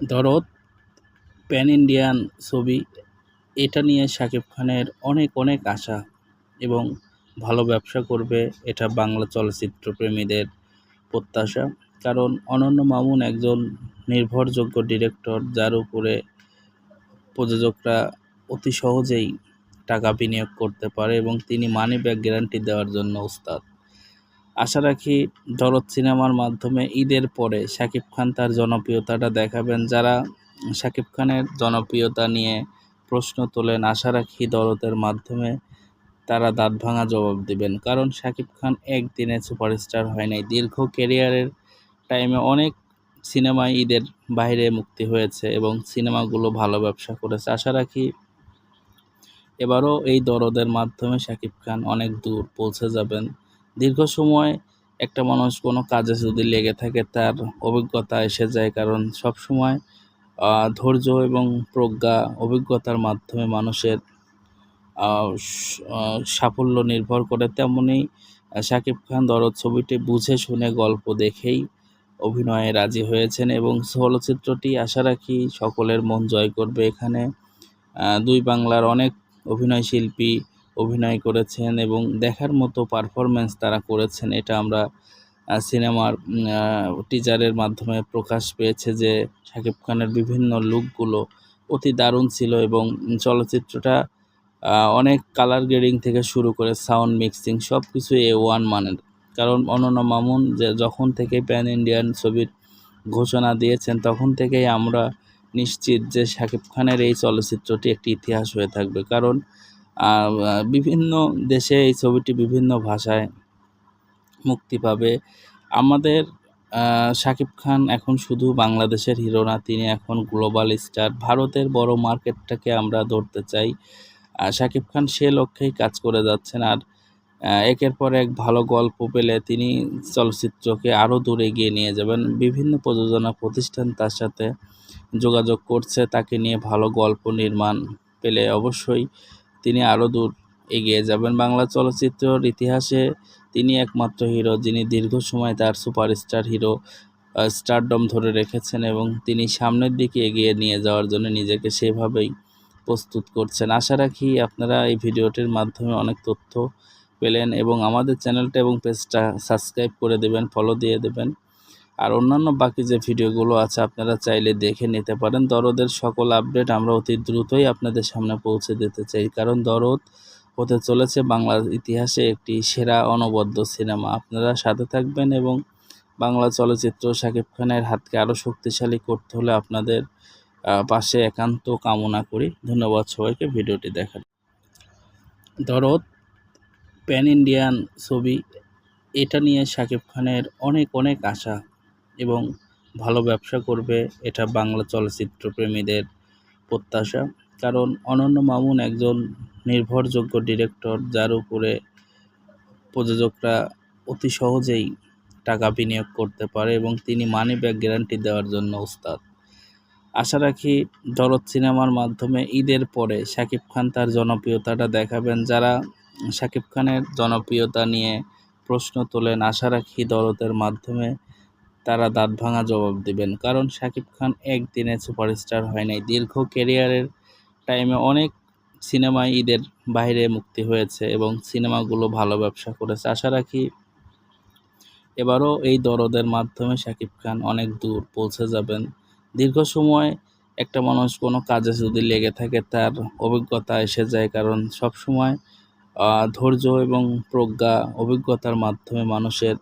দরদ pan Indian ছবি, এটা নিয়ে শাকিব খানের অনেক অনেক আশা এবং ভালো ব্যবসা করবে এটা বাংলা চলচ্চিত্র প্রেমীদের প্রত্যাশা। কারণ অনন্য মামুন একজন নির্ভরযোগ্য ডিরেক্টর যার উপরে প্রযোজকরা অতি সহজেই টাকা বিনিয়োগ করতে পারে এবং তিনি মানি ব্যাক গ্যারান্টি দেওয়ার জন্য উস্তাদ আশা রাখি দরদ সিনেমার মাধ্যমে ঈদের পরে শাকিব খান তার জনপ্রিয়তাটা দেখাবেন। যারা শাকিব খানের জনপ্রিয়তা নিয়ে প্রশ্ন তোলেন, আশা রাখি দরদের মাধ্যমে তারা দাঁত ভাঙা জবাব দেবেন। কারণ শাকিব খান একদিনে সুপারস্টার হয় নাই। দীর্ঘ কেরিয়ারের টাইমে অনেক সিনেমা ঈদের বাইরে মুক্তি হয়েছে এবং সিনেমাগুলো ভালো ব্যবসা করেছে। আশা রাখি এবারও এই দরদের মাধ্যমে শাকিব খান অনেক দূর পৌঁছে যাবেন। দীর্ঘ সময় একটা মানুষ কোনো কাজে যদি লেগে থাকে, তার অভিজ্ঞতা এসে যায়। কারণ সব সময় ধৈর্য এবং প্রজ্ঞা অভিজ্ঞতার মাধ্যমে মানুষের সাফল্য নির্ভর করে। তেমনি শাকিব খান দরদ ছবিটি বুঝে শুনে গল্প দেখেই অভিনয়ে রাজি হয়েছেন এবং চলচ্চিত্রটি আশা রাখি সকলের মন জয় করবে। এখানে দুই বাংলার অনেক অভিনয় শিল্পী অভিনয় করেছেন এবং দেখার মতো পারফরমেন্স তারা করেছেন। এটা আমরা সিনেমার টিজারের মাধ্যমে প্রকাশ পেয়েছে যে শাকিব খানের বিভিন্ন লুকগুলো অতি দারুণ ছিল এবং চলচ্চিত্রটা অনেক কালার গ্রেডিং থেকে শুরু করে সাউন্ড মিক্সিং সব কিছু এ ওয়ান মানের। কারণ অনন্য মামুন যে যখন থেকে প্যান ইন্ডিয়ান ছবির ঘোষণা দিয়েছেন তখন থেকেই আমরা নিশ্চিত যে শাকিব খানের এই চলচ্চিত্রটি একটি ইতিহাস হয়ে থাকবে। কারণ বিভিন্ন দেশে এই ছবিটি বিভিন্ন ভাষায় মুক্তি পাবে। আমাদের শাকিব খান এখন শুধু বাংলাদেশের হিরো না, তিনি এখন গ্লোবাল স্টার। ভারতের বড় মার্কেটটাকে আমরা ধরতে চাই। শাকিব খান সে লক্ষ্যেই কাজ করে যাচ্ছেন আর একের পর এক ভালো গল্প পেলে তিনি চলচ্চিত্রকে আরও দূরে এগিয়ে নিয়ে যাবেন। বিভিন্ন প্রযোজনা প্রতিষ্ঠান তার সাথে যোগাযোগ করছে, তাকে নিয়ে ভালো গল্প নির্মাণ পেলে অবশ্যই। তিনি আরও দূর এগিয়ে যাবেন। বাংলা চলচ্চিত্রের ইতিহাসে তিনি একমাত্র হিরো যিনি দীর্ঘ সময় তার সুপারস্টার হিরো স্টারডম ধরে রেখেছেন এবং তিনি সামনের দিকে এগিয়ে নিয়ে যাওয়ার জন্য নিজেকে সেভাবেই প্রস্তুত করছেন। আশা রাখি আপনারা এই ভিডিওটির মাধ্যমে অনেক তথ্য পেলেন এবং আমাদের চ্যানেলটা এবং পেজটা সাবস্ক্রাইব করে দেবেন, ফলো দিয়ে দেবেন। আর অন্যান্য বাকি যে ভিডিওগুলো আছে আপনারা চাইলে দেখে নিতে পারেন। দরদের সকল আপডেট আমরা অতি দ্রুতই আপনাদের সামনে পৌঁছে দিতে চাই। কারণ দরদ হতে চলেছে বাংলার ইতিহাসে একটি সেরা অনবদ্য সিনেমা। আপনারা সাথে থাকবেন এবং বাংলা চলচ্চিত্র শাকিব খানের হাতকে আরও শক্তিশালী করতে হলে আপনাদের পাশে একান্ত কামনা করি। ধন্যবাদ সবাইকে ভিডিওটি দেখার। দরদ প্যান ইন্ডিয়ান ছবি, এটা নিয়ে শাকিব খানের অনেক অনেক আশা। এবং ভালো ব্যবসা করবে, এটা বাংলা চলচ্চিত্র প্রেমীদের প্রত্যাশা। কারণ অনন্য মামুন একজন নির্ভরযোগ্য ডিরেক্টর, যার উপরে প্রযোজকরা অতি সহজেই টাকা বিনিয়োগ করতে পারে এবং তিনি মানি ব্যাক গ্যারান্টি দেওয়ার জন্য উস্তাদ আশা রাখি দরদ সিনেমার মাধ্যমে ঈদের পরে শাকিব খান তার জনপ্রিয়তাটা দেখাবেন। যারা শাকিব খানের জনপ্রিয়তা নিয়ে প্রশ্ন তোলেন, আশা রাখি দরদের মাধ্যমে তারা দাঁত ভাঙা জবাব দেবেন। কারণ শাকিব খান একদিনে সুপারস্টার হয় নাই। দীর্ঘ কেরিয়ারের টাইমে অনেক সিনেমা ঈদের বাইরে মুক্তি হয়েছে এবং সিনেমাগুলো ভালো ব্যবসা করেছে। আশা রাখি এবারও এই দরদের মাধ্যমে শাকিব খান অনেক দূর পৌঁছে যাবেন। দীর্ঘ সময় একটা মানুষ কোনো কাজে যদি লেগে থাকে, তার অভিজ্ঞতা এসে যায়। কারণ সব সময় ধৈর্য এবং প্রজ্ঞা অভিজ্ঞতার মাধ্যমে মানুষের